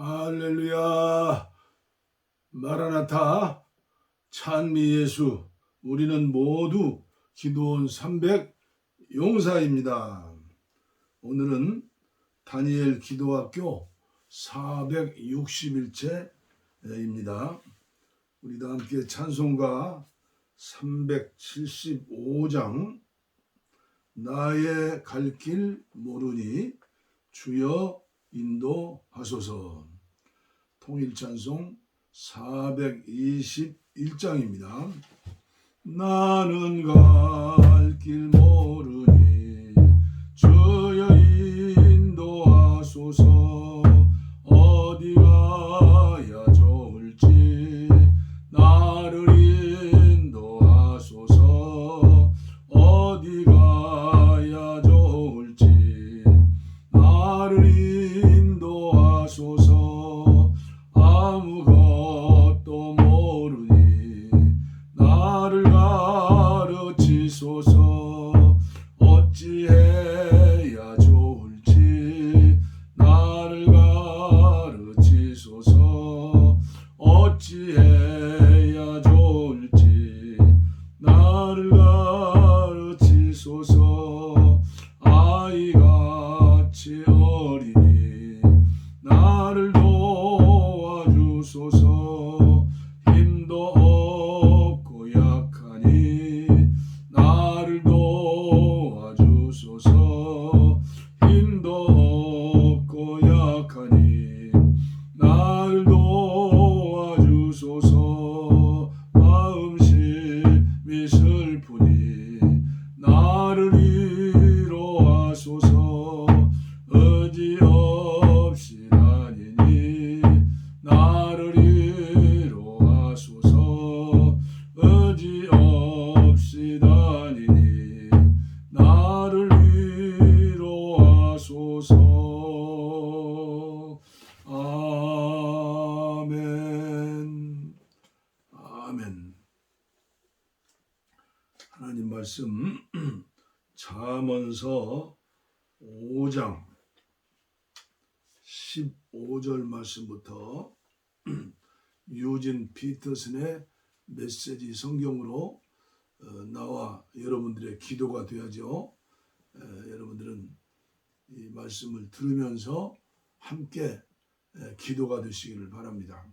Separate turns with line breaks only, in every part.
할렐루야. 마라나타. 찬미 예수. 우리는 모두 기도원 300 용사입니다. 오늘은 다니엘 기도학교 461채입니다. 우리 다 함께 찬송가 375장 나의 갈 길 모르니 주여 인도하소서 통일찬송 421장입니다. 나는 갈 말씀 잠언서 5장 15절 말씀부터 유진 피터슨의 메시지 성경으로 어, 나와 여러분들의 기도가 되야죠. 에, 여러분들은 이 말씀을 들으면서 함께 에, 기도가 되시기를 바랍니다.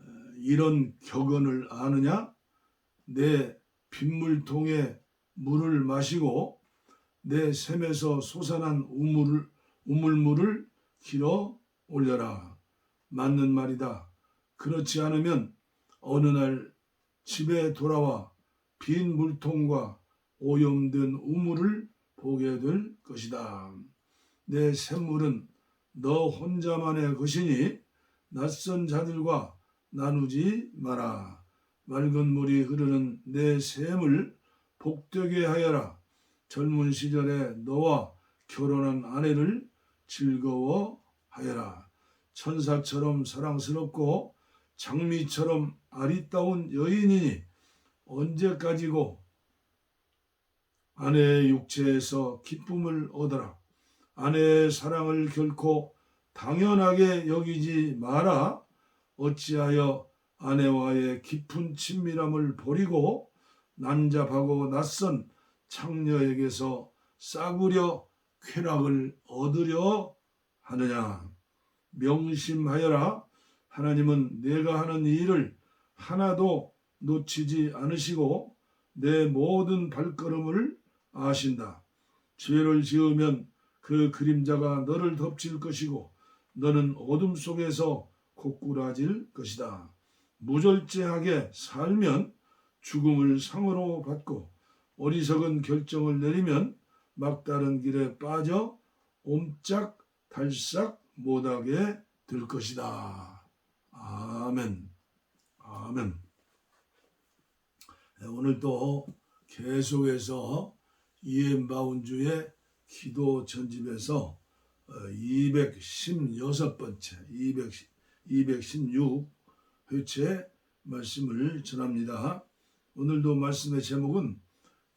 에, 이런 격언을 아느냐? 내 빗물통에 물을 마시고 내 샘에서 솟아난 우물을 우물물을 길어 올려라. 맞는 말이다. 그렇지 않으면 어느 날 집에 돌아와 빈 물통과 오염된 우물을 보게 될 것이다. 내 샘물은 너 혼자만의 것이니 낯선 자들과 나누지 마라. 맑은 물이 흐르는 내 샘을 복되게 하여라. 젊은 시절에 너와 결혼한 아내를 즐거워 하여라. 천사처럼 사랑스럽고 장미처럼 아리따운 여인이니 언제까지고 아내의 육체에서 기쁨을 얻어라. 아내의 사랑을 결코 당연하게 여기지 마라. 어찌하여 아내와의 깊은 친밀함을 버리고 난잡하고 낯선 창녀에게서 싸구려 쾌락을 얻으려 하느냐. 명심하여라. 하나님은 내가 하는 일을 하나도 놓치지 않으시고 내 모든 발걸음을 아신다. 죄를 지으면 그 그림자가 너를 덮칠 것이고 너는 어둠 속에서 고꾸라질 것이다. 무절제하게 살면 죽음을 상으로 받고 어리석은 결정을 내리면 막다른 길에 빠져 옴짝 달싹 못하게 될 것이다. 아멘. 아멘. 네, 오늘 또 계속해서 이엠 바운주의 기도 전집에서 216번째, 200, 216 회째 말씀을 전합니다. 오늘도 말씀의 제목은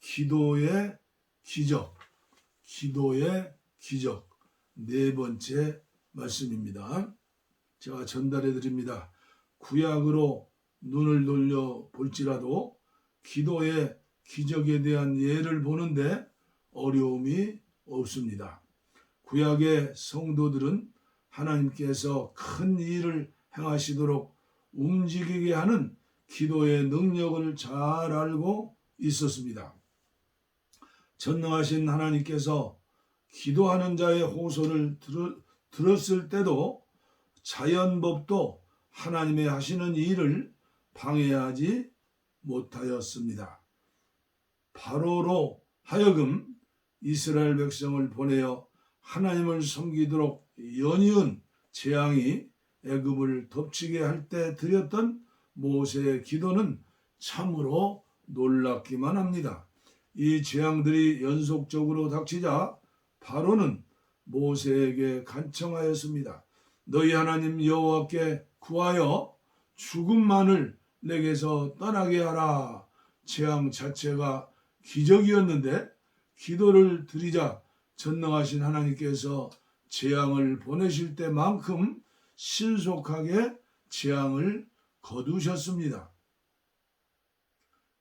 기도의 기적, 기도의 기적 네 번째 말씀입니다. 제가 전달해 드립니다. 구약으로 눈을 돌려 볼지라도 기도의 기적에 대한 예를 보는데 어려움이 없습니다. 구약의 성도들은 하나님께서 큰 일을 행하시도록 움직이게 하는 기도의 능력을 잘 알고 있었습니다. 전능하신 하나님께서 기도하는 자의 호소를 들, 들었을 때도 자연법도 하나님의 하시는 일을 방해하지 못하였습니다. 바로로 하여금 이스라엘 백성을 보내어 하나님을 섬기도록 연이은 재앙이 애굽을 덮치게 할 때 드렸던 모세의 기도는 참으로 놀랍기만 합니다. 이 재앙들이 연속적으로 닥치자 바로는 모세에게 간청하였습니다. 너희 하나님 여호와께 구하여 죽음만을 내게서 떠나게 하라. 재앙 자체가 기적이었는데 기도를 드리자 전능하신 하나님께서 재앙을 보내실 때만큼 신속하게 재앙을 거두셨습니다.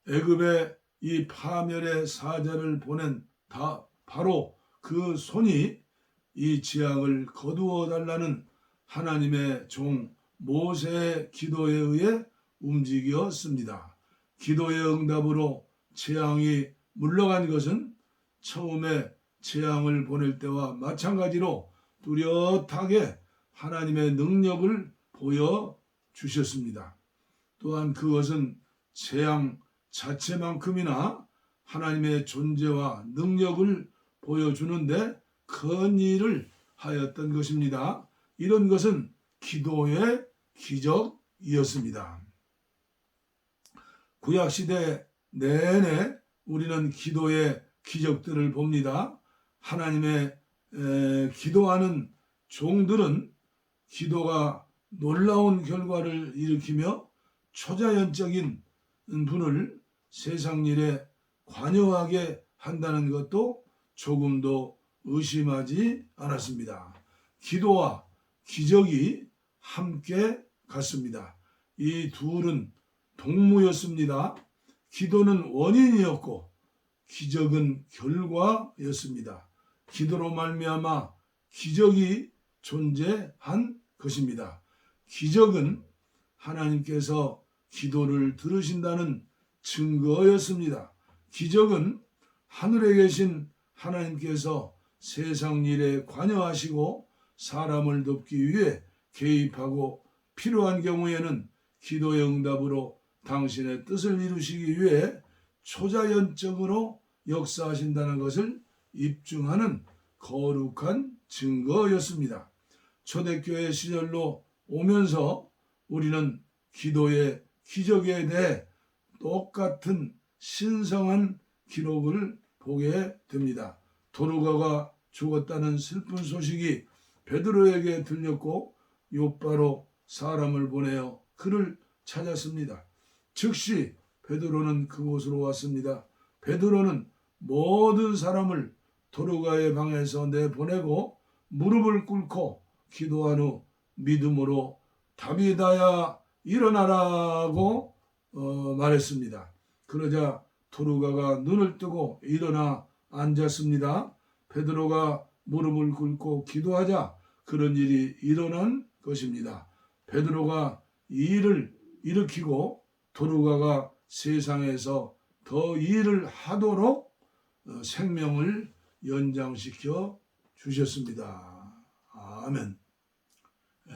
애굽의 이 파멸의 사자를 보낸 다 바로 그 손이 이 재앙을 거두어 달라는 하나님의 종 모세의 기도에 의해 움직였습니다. 기도의 응답으로 재앙이 물러간 것은 처음에 재앙을 보낼 때와 마찬가지로 뚜렷하게 하나님의 능력을 보여 주셨습니다. 또한 그것은 재앙 자체만큼이나 하나님의 존재와 능력을 보여주는데 큰 일을 하였던 것입니다. 이런 것은 기도의 기적이었습니다. 구약 시대 내내 우리는 기도의 기적들을 봅니다. 하나님의 에, 기도하는 종들은 기도가 놀라운 결과를 일으키며 초자연적인 분을 세상 일에 관여하게 한다는 것도 조금도 의심하지 않았습니다. 기도와 기적이 함께 갔습니다. 이 둘은 동무였습니다. 기도는 원인이었고 기적은 결과였습니다. 기도로 말미암아 기적이 존재한 것입니다. 기적은 하나님께서 기도를 들으신다는 증거였습니다. 기적은 하늘에 계신 하나님께서 세상 일에 관여하시고 사람을 돕기 위해 개입하고 필요한 경우에는 기도의 응답으로 당신의 뜻을 이루시기 위해 초자연적으로 역사하신다는 것을 입증하는 거룩한 증거였습니다. 초대교회 시절로 오면서 우리는 기도의 기적에 대해 똑같은 신성한 기록을 보게 됩니다. 도르가가 죽었다는 슬픈 소식이 베드로에게 들렸고 요바로 사람을 보내어 그를 찾았습니다. 즉시 베드로는 그곳으로 왔습니다. 베드로는 모든 사람을 도르가의 방에서 내보내고 무릎을 꿇고 기도한 후 믿음으로 다비다야 일어나라고 어, 말했습니다. 그러자 도르가가 눈을 뜨고 일어나 앉았습니다. 베드로가 무릎을 꿇고 기도하자 그런 일이 일어난 것입니다. 베드로가 이 일을 일으키고 도르가가 세상에서 더 일을 하도록 어, 생명을 연장시켜 주셨습니다. 아멘. 에,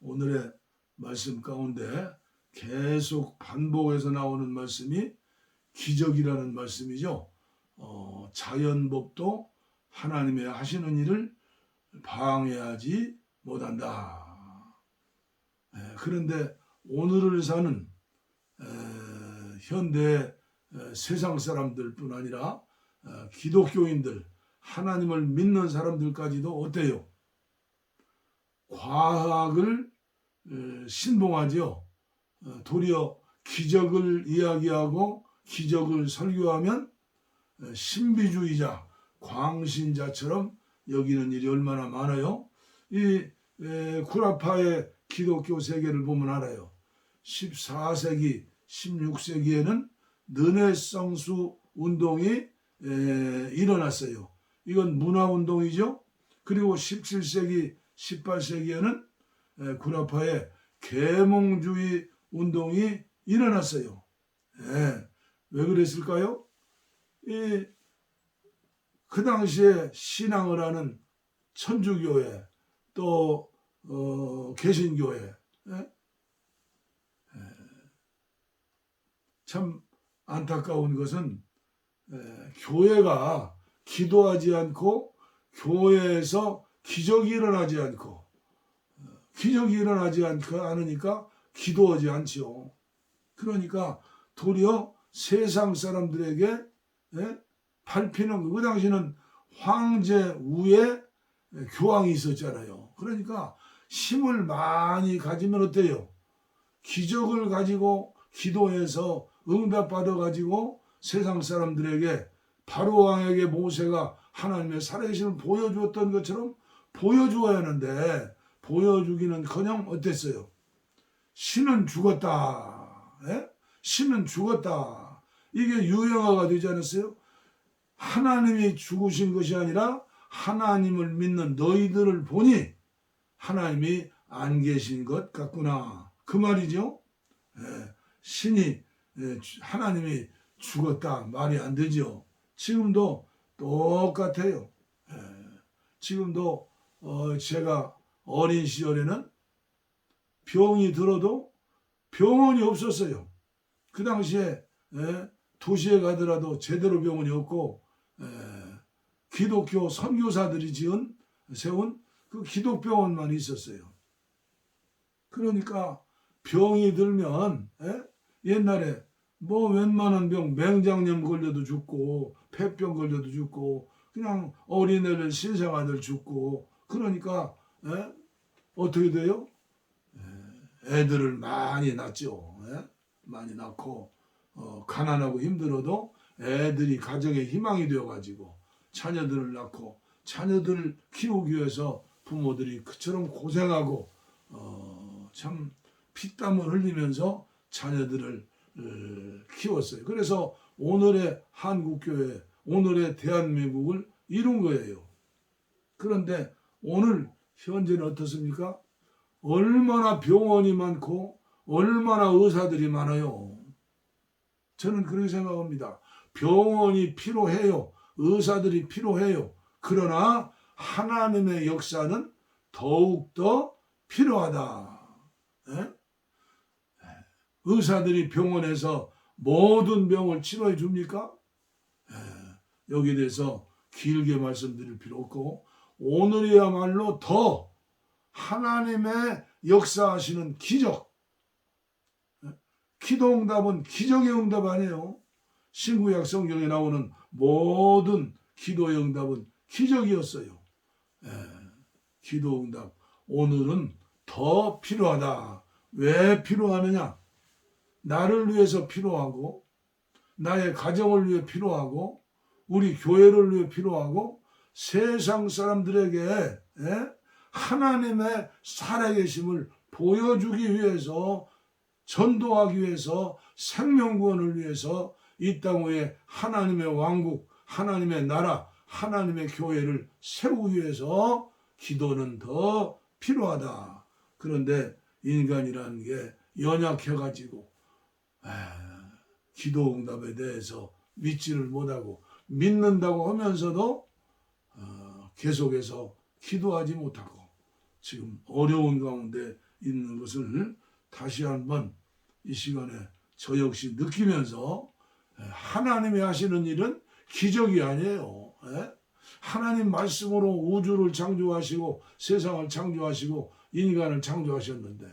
오늘의 말씀 가운데 계속 반복해서 나오는 말씀이 기적이라는 말씀이죠. 어, 자연법도 하나님의 하시는 일을 방해하지 못한다. 에, 그런데 오늘을 사는 에, 현대 에, 세상 사람들뿐 아니라 어, 기독교인들, 하나님을 믿는 사람들까지도 어때요? 과학을 에, 신봉하죠. 어, 도리어 기적을 이야기하고 기적을 설교하면 에, 신비주의자, 광신자처럼 여기는 일이 얼마나 많아요. 이 에, 구라파의 기독교 세계를 보면 알아요. 14세기, 16세기에는 르네상스 운동이 에, 일어났어요. 이건 문화 운동이죠. 그리고 17세기, 18세기에는 에, 구라파의 계몽주의 운동이 일어났어요. 예, 왜 그랬을까요? 이, 그 당시에 신앙을 하는 천주교회 또 어, 개신교회 예? 예. 참 안타까운 것은 예, 교회가 기도하지 않고 교회에서 기적이 일어나지 않고 어, 기적이 일어나지 않으니까 기도하지 않지요. 그러니까 도리어 세상 사람들에게 예? 밟히는 거. 그 당시는 황제 우에 교황이 있었잖아요. 그러니까 힘을 많이 가지면 어때요? 기적을 가지고 기도해서 응답받아 가지고 세상 사람들에게 바로 왕에게 모세가 하나님의 살아계심을 보여주었던 것처럼 보여주어야 하는데 보여주기는커녕 어땠어요? 신은 죽었다. 예? 신은 죽었다. 이게 유행어가 되지 않았어요? 하나님이 죽으신 것이 아니라 하나님을 믿는 너희들을 보니 하나님이 안 계신 것 같구나. 그 말이죠. 예, 신이 예, 주- 하나님이 죽었다 말이 안 되죠. 지금도 똑같아요. 예, 지금도 어, 제가 어린 시절에는 병이 들어도 병원이 없었어요. 그 당시에 예, 도시에 가더라도 제대로 병원이 없고 에, 기독교 선교사들이 지은 세운 그 기독병원만 있었어요. 그러니까 병이 들면 에? 옛날에 뭐 웬만한 병 맹장염 걸려도 죽고 폐병 걸려도 죽고 그냥 어린애들 신생아들 죽고 그러니까 에? 어떻게 돼요? 에, 애들을 많이 낳죠. 에? 많이 낳고 어, 가난하고 힘들어도 애들이 가정의 희망이 되어가지고 자녀들을 낳고 자녀들을 키우기 위해서 부모들이 그처럼 고생하고 어, 참 피땀을 흘리면서 자녀들을 어, 키웠어요. 그래서 오늘의 한국교회, 오늘의 대한민국을 이룬 거예요. 그런데 오늘 현재는 어떻습니까? 얼마나 병원이 많고 얼마나 의사들이 많아요. 저는 그렇게 생각합니다. 병원이 필요해요. 의사들이 필요해요. 그러나 하나님의 역사는 더욱더 필요하다. 예? 의사들이 병원에서 모든 병을 치료해 줍니까? 예, 여기에 대해서 길게 말씀드릴 필요 없고 오늘이야말로 더 하나님의 역사하시는 기적 예? 기도 응답은 기적의 응답 아니에요. 신구약 성경에 나오는 모든 기도의 응답은 기적이었어요. 예, 기도 응답 오늘은 더 필요하다. 왜 필요하느냐? 나를 위해서 필요하고 나의 가정을 위해 필요하고 우리 교회를 위해 필요하고 세상 사람들에게 예? 하나님의 살아계심을 보여주기 위해서 전도하기 위해서 생명구원을 위해서 이 땅 위에 하나님의 왕국, 하나님의 나라, 하나님의 교회를 세우기 위해서 기도는 더 필요하다. 그런데 인간이라는 게 연약해가지고 아, 기도 응답에 대해서 믿지를 못하고 믿는다고 하면서도 어, 계속해서 기도하지 못하고 지금 어려운 가운데 있는 것을 다시 한번 이 시간에 저 역시 느끼면서 에, 하나님이 하시는 일은 기적이 아니에요. 에? 하나님 말씀으로 우주를 창조하시고 세상을 창조하시고 인간을 창조하셨는데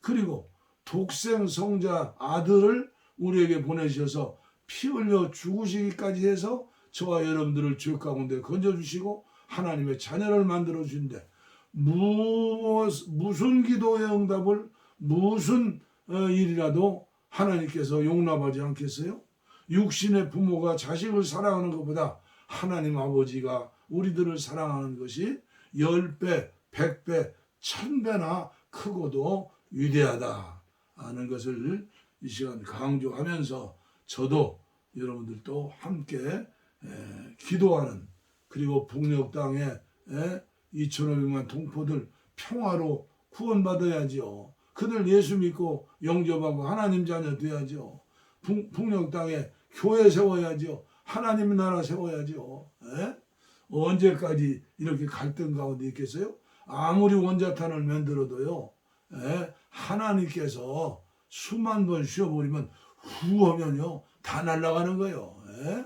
그리고 독생 성자 아들을 우리에게 보내셔서 피 흘려 죽으시기까지 해서 저와 여러분들을 죄 가운데 건져주시고 하나님의 자녀를 만들어 주신데 무슨 기도의 응답을 무슨 어, 일이라도 하나님께서 용납하지 않겠어요? 육신의 부모가 자식을 사랑하는 것보다 하나님 아버지가 우리들을 사랑하는 것이 10배, 100배 천배나 크고도 위대하다 하는 것을 이 시간 강조하면서 저도 여러분들도 함께 에, 기도하는 그리고 북녘 땅에 2,500만 동포들 평화로 구원받아야지요. 그들 예수 믿고 영접하고 하나님 자녀 돼야죠. 북, 북녘 땅에 교회 세워야죠. 하나님 나라 세워야죠. 에? 언제까지 이렇게 갈등 가운데 있겠어요? 아무리 원자탄을 만들어도요. 에? 하나님께서 수만 번 쉬어버리면 후하면요 다 날아가는 거예요. 에?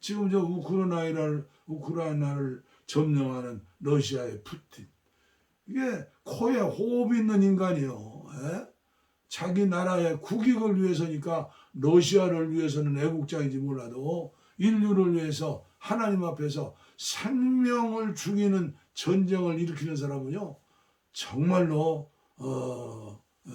지금 저 우크라이나를 우크라이나를 점령하는 러시아의 푸틴 이게 코에 호흡 있는 인간이요. 에? 자기 나라의 국익을 위해서니까 러시아를 위해서는 애국자인지 몰라도 인류를 위해서 하나님 앞에서 생명을 죽이는 전쟁을 일으키는 사람은요 정말로 어, 에,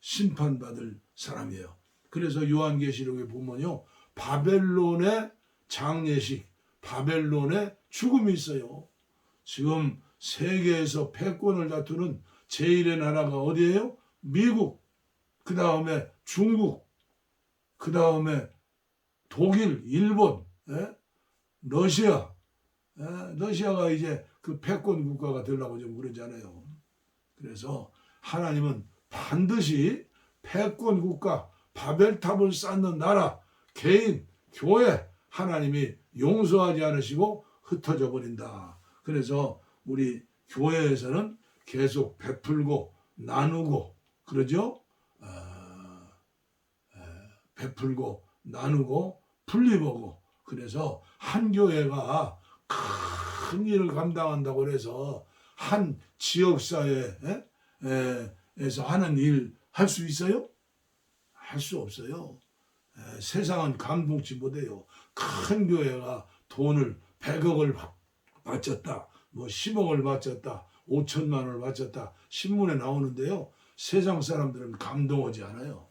심판받을 사람이에요. 그래서 요한계시록에 보면요 바벨론의 장례식, 바벨론의 죽음이 있어요. 지금 세계에서 패권을 다투는 제1의 나라가 어디예요? 미국, 그 다음에 중국, 그 다음에 독일, 일본, 예? 러시아, 예? 러시아가 이제 그 패권 국가가 되려고 좀 그러잖아요. 그래서 하나님은 반드시 패권 국가, 바벨탑을 쌓는 나라, 개인, 교회, 하나님이 용서하지 않으시고 흩어져 버린다. 그래서 우리 교회에서는 계속 베풀고 나누고 그러죠? 아, 에, 베풀고 나누고 분리보고 그래서 한 교회가 큰 일을 감당한다고 해서 한 지역사회에서 하는 일 할 수 있어요? 할 수 없어요. 에, 세상은 감동치 못해요. 큰 교회가 돈을 100억을 바쳤다, 뭐 10억을 바쳤다, 5천만 원을 바쳤다 신문에 나오는데요. 세상 사람들은 감동하지 않아요.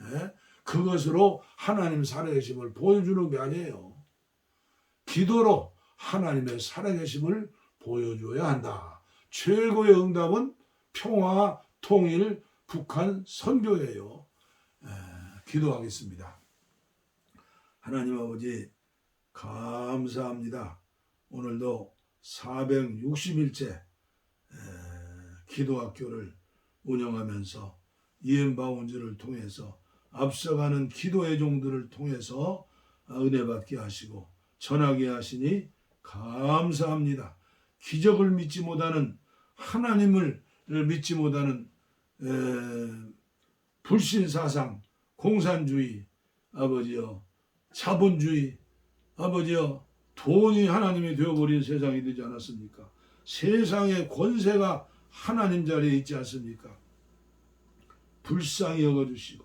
에? 그것으로 하나님 살아계심을 보여주는 게 아니에요. 기도로 하나님의 살아계심을 보여줘야 한다. 최고의 응답은 평화, 통일, 북한 선교예요. 에, 기도하겠습니다. 하나님 아버지 감사합니다. 오늘도 460일째 기도학교를 운영하면서 이엠바운즈를 통해서 앞서가는 기도의 종들을 통해서 은혜 받게 하시고 전하게 하시니 감사합니다. 기적을 믿지 못하는 하나님을 믿지 못하는 에, 불신 사상, 공산주의, 아버지여, 자본주의, 아버지여, 돈이 하나님이 되어버린 세상이 되지 않았습니까? 세상의 권세가 하나님 자리에 있지 않습니까? 불쌍히 여겨주시고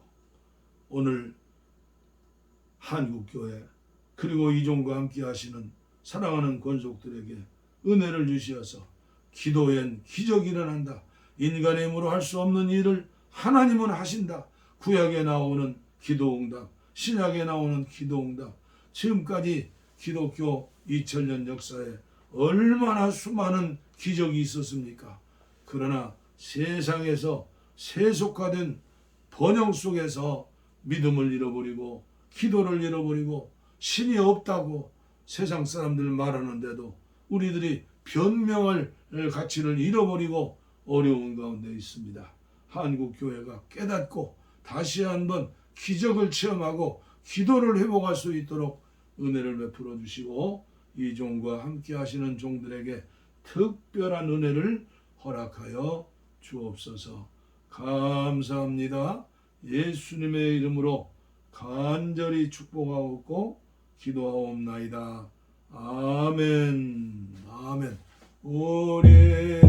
오늘 한국교회 그리고 이종과 함께 하시는 사랑하는 권속들에게 은혜를 주시어서 기도엔 기적이 일어난다. 인간의 힘으로 할 수 없는 일을 하나님은 하신다. 구약에 나오는 기도응답, 신약에 나오는 기도응답, 지금까지 기독교 2000년 역사에 얼마나 수많은 기적이 있었습니까? 그러나 세상에서 세속화된 번영 속에서 믿음을 잃어버리고 기도를 잃어버리고 신이 없다고 세상 사람들 말하는데도 우리들이 변명할 가치를 잃어버리고 어려운 가운데 있습니다. 한국 교회가 깨닫고 다시 한번 기적을 체험하고 기도를 회복할 수 있도록 은혜를 베풀어 주시고 이 종과 함께 하시는 종들에게 특별한 은혜를 허락하여 주옵소서. 감사합니다. 예수님의 이름으로 간절히 축복하옵고 기도하옵나이다. 아멘. 아멘. 우리의